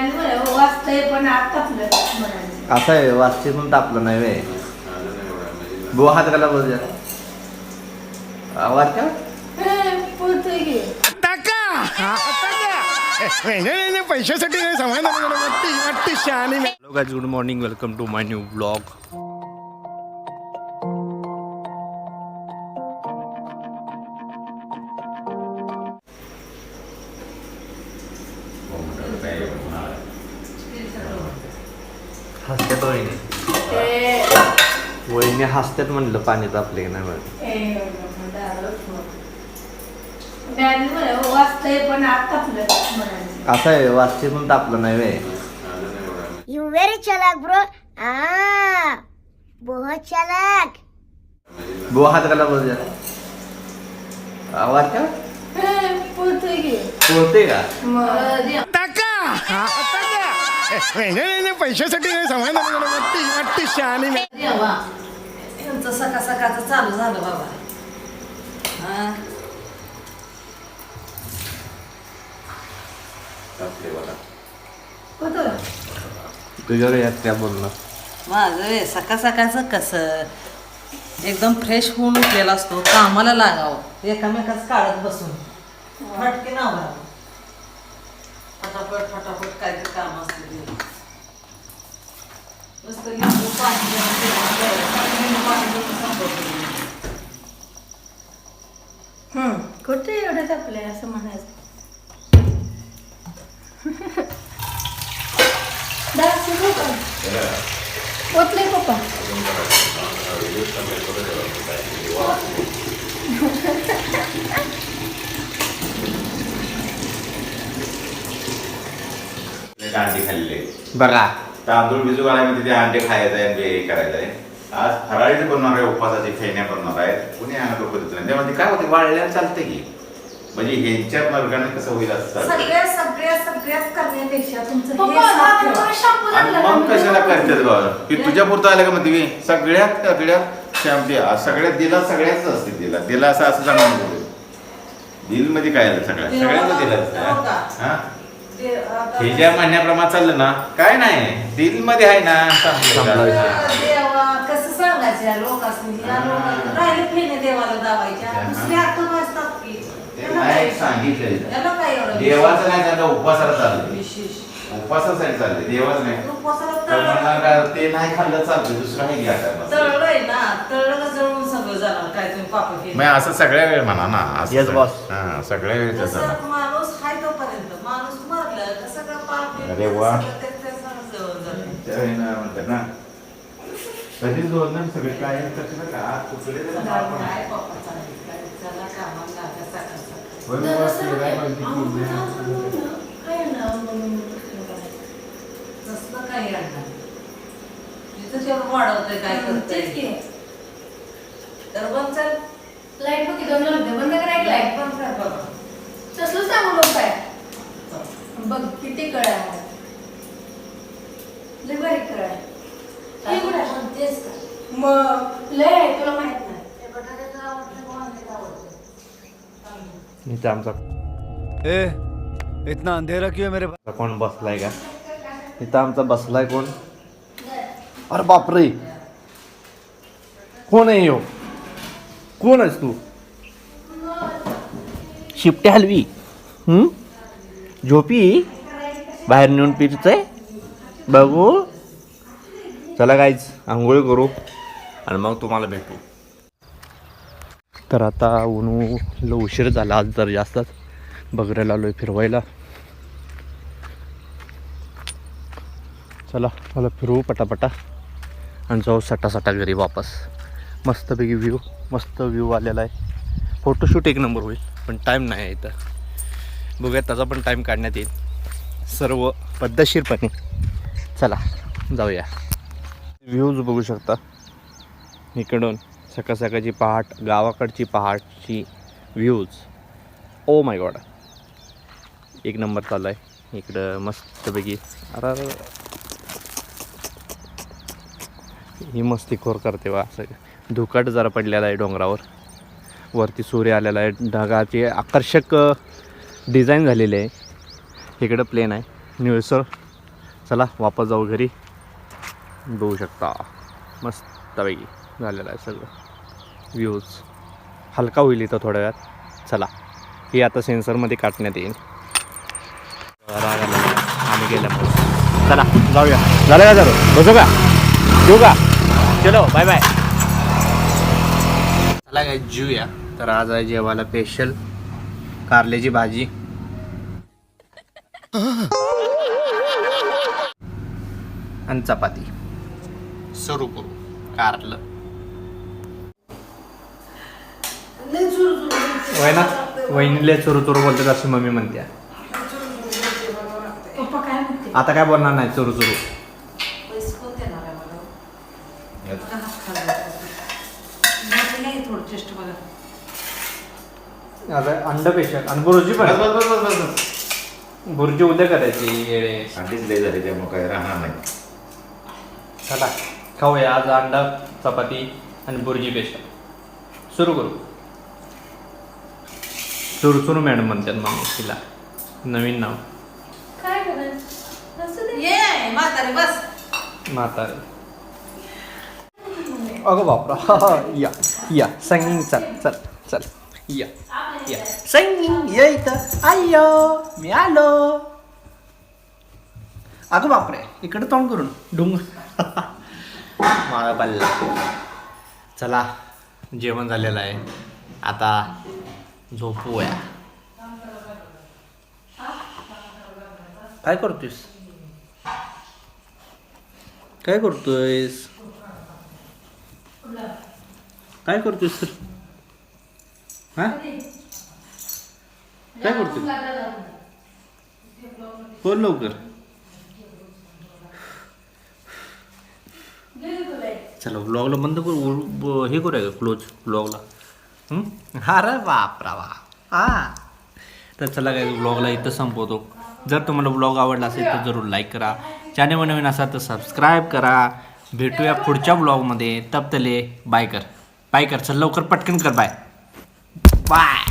Battery वाचतंय पण आता आपलं म्हणायचं. असं आहे वाजते पण तापलं नाही वे. बो हात घाला बोल जरा. आवाज का. पैशासाठी नाही वाटते वाटते शहाणी hello guys good morning welcome to my new blog हसत्यात वहिनी वहिनी हसत्यात म्हणलं पाणी तापले की नाही वाचतंय पण आता म्हणायचं. असं आहे? वाजते पण तापलं नाही वे You very chalak, bro. Ah, बहुत चालाक. बो हात घाला बोल जरा. आवाज का पोहतोय की. बोलते का? मग पैशासाठी नाही समाधान वाटते वाटते शहाणी देवा यांचं सकाळ सकाळचं चालू झालं बाबा. हा? पोहतोय तुझ्यावर यात त्या बोलणं. माझं वे सकाळ सकाळचं कसं? एकदम फ्रेश होऊन उठलेला असतो. कामाला लागावं. एकामेकाच काढत बसून. फटके नाव फटाफट फटाफट काहीतरी काम असते ते. पाणी पाणी हम्म कुठे एवढं आपल्या असं म्हणायचं दास पप्पा पोचले पप्पा अंडे खाल्ले बघा तांदूळ भिजू घालायमध्ये ते अंडे खायचं आहे आणि हे करायचं आहे आज फराळीचे बनवणार आहे उपवासाची खेळण्या बनवणार आहेत कुणी आणत नाही त्यामध्ये काय होते वाळल्याला चालतं की म्हणजे ह्यांच्या मार्गाने कसं होईल असं चालतं सगळ्या सगळ्या सगळ्यात करण्यापेक्षा तुमचं हे पप्पा साफ ठेवा. मला shampoo आणि मग कशाला करतात बाबा की तुझ्या पुरतं आलं का म्हणते मी सगळ्यात सगळ्यात शॅम्पी सगळ्यात दिला सगळ्याच असते दिला दिला असं असं सांगून दिलमध्ये काय आलं सगळ्या सगळ्यांना दिलं हो का? हा हे ज्या म्हणण्याप्रमाणे चाललं ना काय नाही दिलमध्ये आहे ना कसं सांगायचं या लोकांनी राहिले फेने देवाला दावायच्या की. सांगितलं देवाचं नाही त्यांना उपवासाला उपवासासाठी चाललंय देवाचं नाही. ते नाही खाल्लं चालतं दुसरं आहे घ्या काय मग असं सगळ्या वेळ म्हणा ना. हा सगळ्या वेळ अरे वा. त्यावेळेला म्हणतात ना जोडणार सगळे काय कसं का कुठले काय वाढवतंय करतंय तर बंद चल लाइट बघ दोन बंद करायला लाइट लाइट बंद कर बाबा तसलं सांगू नको काय बघ किती कळ आहे लय बारीक कळ आहे काय हे कुठं आहे? म्हणतेस का मग लय तुला माहीत नाही. इथं आमचा ए इतना अंधेरा क्यों है मेरे पास? कोण बसलाय का? इथं आमचा बसलाय कोण? अरे बापरे! कोण आहे यो? कोण आहेस तू? शिपटे हलवी. हम्म? झोपी? बाहेर नेऊन पिरचंय बघू. चला गाईज आंघोळ करू. आणि मग तुम्हाला भेटू. तर आता ऊन उशीर झाला आज जर जास्तच बगऱ्याला आलोय फिरवायला. चला मला फिरवू पटापटा आणि जाऊ सटा सटा घरी वापस. मस्तपैकी व्ह्यू मस्त व्ह्यू आलेला आहे. फोटोशूट एक नंबर होईल पण टाईम नाही आहे इथं. बघूया त्याचा पण टाईम काढण्यात येईल. सर्व पद्धतशीरपणे. चला जाऊया. व्ह्यूज बघू शकता. इकडून सकाळ सकाळची पहाट गावाकडची पहाटची व्ह्यूज ओ माय गॉड एक नंबर चालू आहे इकडं मस्तपैकी. अरे ही मस्ती खोर मस्तीखोर करते वा असं धुकाट जरा पडलेला आहे डोंगरावर. वरती सूर्य आलेला आहे. ढगाचे आकर्षक डिझाईन झालेले आहे. इकडं प्लेन आहे. निळसर. चला वापस जाऊ घरी. बघू शकता. मस्तपैकी. झालेलं आहे सगळं. व्ह्यूज हलका होईल इथं थोड्या वेळात. चला. ही आता सेन्सरमध्ये काटण्यात येईल. आम्ही गेल्यामुळे चला जाऊया. झालं का जरूर बसू का? येऊ का? चलो बाय बाय चला काय जेऊया. तर आज आहे जेवायला स्पेशल कारल्याची भाजी. आणि चपाती. सुरू करू. कारलं. वय ना? वहिनीले चुरू चुरू बोलतात अशी मम्मी म्हणते. पप्पा काय म्हणते? आता काय बोलणार नाही चुरू चुरू. आता अंड स्पेशल आणि बुर्जी बस पण. बस बस बस बस बस. बुर्जी उद्या करायची येडे अंडीच लय झाली त्यामुळे काय राहणार नाही. चला खाऊया आज अंडा चपाती आणि बुर्जी स्पेशल सुरू करू. चुरू चुरू मॅडम म्हणतात मग तिला. नवीन नाव. काय करायचं असं दे. ये म्हातारे बस. म्हातारे. अगं बापरा. या या. संगीन चल चल चल. या या. संगीन ये इथं. आयो मी आलो. अगं बापरे इकडे तोंड करून. डुंग. माझा बल्ला चला जेवण झालेलं आहे. आता झोपूया. काय करतोयस? काय करतोयस? काय करतोयस सर? हा? काय करतोय? बोल लवकर. चला ब्लॉगला बंद करू हे करूया का? क्लोज ब्लॉगला अरे बापरा वा हा. तर चला काय ब्लॉगला इथं संपवतो. जर तुम्हाला ब्लॉग आवडला असेल तर जरूर लाईक करा. चॅनल नवीन असाल तर सबस्क्राईब करा. भेटूया पुढच्या ब्लॉगमध्ये तपतले बाय कर. बाय कर. चल लवकर पटकन कर बाय बाय